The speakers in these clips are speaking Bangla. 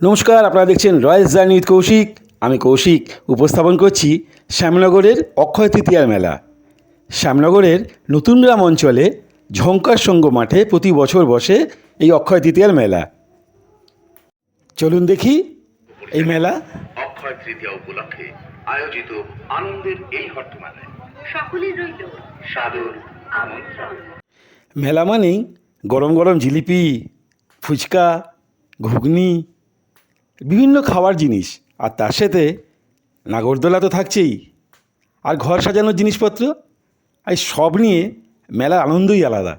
নমস্কার আপনারা দেখছেন রয়্যাল জার্নি উইথ কৌশিক। আমি কৌশিক উপস্থাপন করছি শ্যামনগরের অক্ষয় তৃতীয়ার মেলা। শ্যামনগরের নতুন গ্রাম অঞ্চলে ঝঙ্কার সঙ্গ মাঠে প্রতি বছর বসে এই অক্ষয় তৃতীয়ার মেলা। চলুন দেখি এই মেলা। অক্ষয় তৃতীয়া উপলক্ষে আয়োজিত আনন্দের এই হট্টমেলায়। সকলের রইল। সাদর আমন্ত্রণ। মেলা মানেই গরম গরম জিলিপি, ফুচকা, ঘুগনি, বিভিন্ন খাওয়ার জিনিস। আর তার সাথে নাগরদোলা তো থাকছেই। আর ঘর সাজানোর জিনিসপত্র, আর এই সব নিয়ে মেলার আনন্দই আলাদা।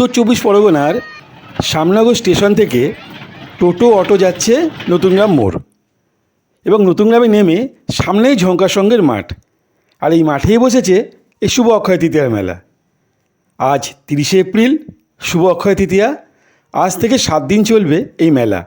উত্তর চব্বিশ পরগনার শ্যামনগর স্টেশন থেকে টোটো অটো যাচ্ছে নতুনগ্রাম মোড় এবং নতুনগ্রামে নেমে সামনেই ঝঙ্কার সঙ্গের মাঠ। আর এই মাঠেই বসেছে এই শুভ অক্ষয় তৃতীয়ার মেলা। আজ তিরিশে এপ্রিল, শুভ অক্ষয় তৃতীয়া। আজ থেকে সাত দিন চলবে এই মেলা।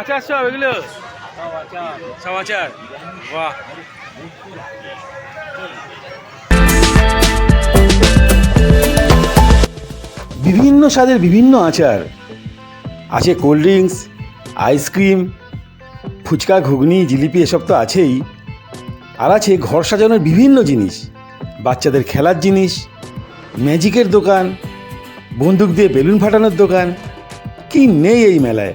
আচার সব এগুলো সব আচার বাহ। বিভিন্ন স্বাদের বিভিন্ন আচার। আছে কোল্ড ড্রিঙ্কস আইসক্রিম ফুচকা, ঘুগনি, জিলিপি, এসব তো আছেই। আর আছে ঘর সাজানোর বিভিন্ন জিনিস। বাচ্চাদের খেলার জিনিস, ম্যাজিকের দোকান, বন্দুক দিয়ে বেলুন ফাটানোর দোকান। কি নেই এই মেলায়?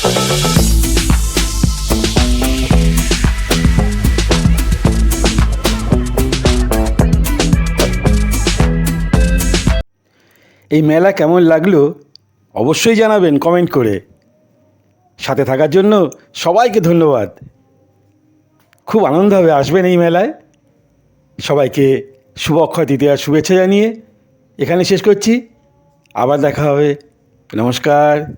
এই মেলা কেমন লাগল অবশ্যই জানাবেন কমেন্ট করে। সাথে থাকার জন্য সবাইকে ধন্যবাদ। খুব আনন্দ হবে আসবেন এই মেলায়। সবাইকে শুভ অক্ষয় তৃতীয়ার শুভেচ্ছা জানিয়ে এখানে শেষ করছি। আবার দেখা হবে। নমস্কার।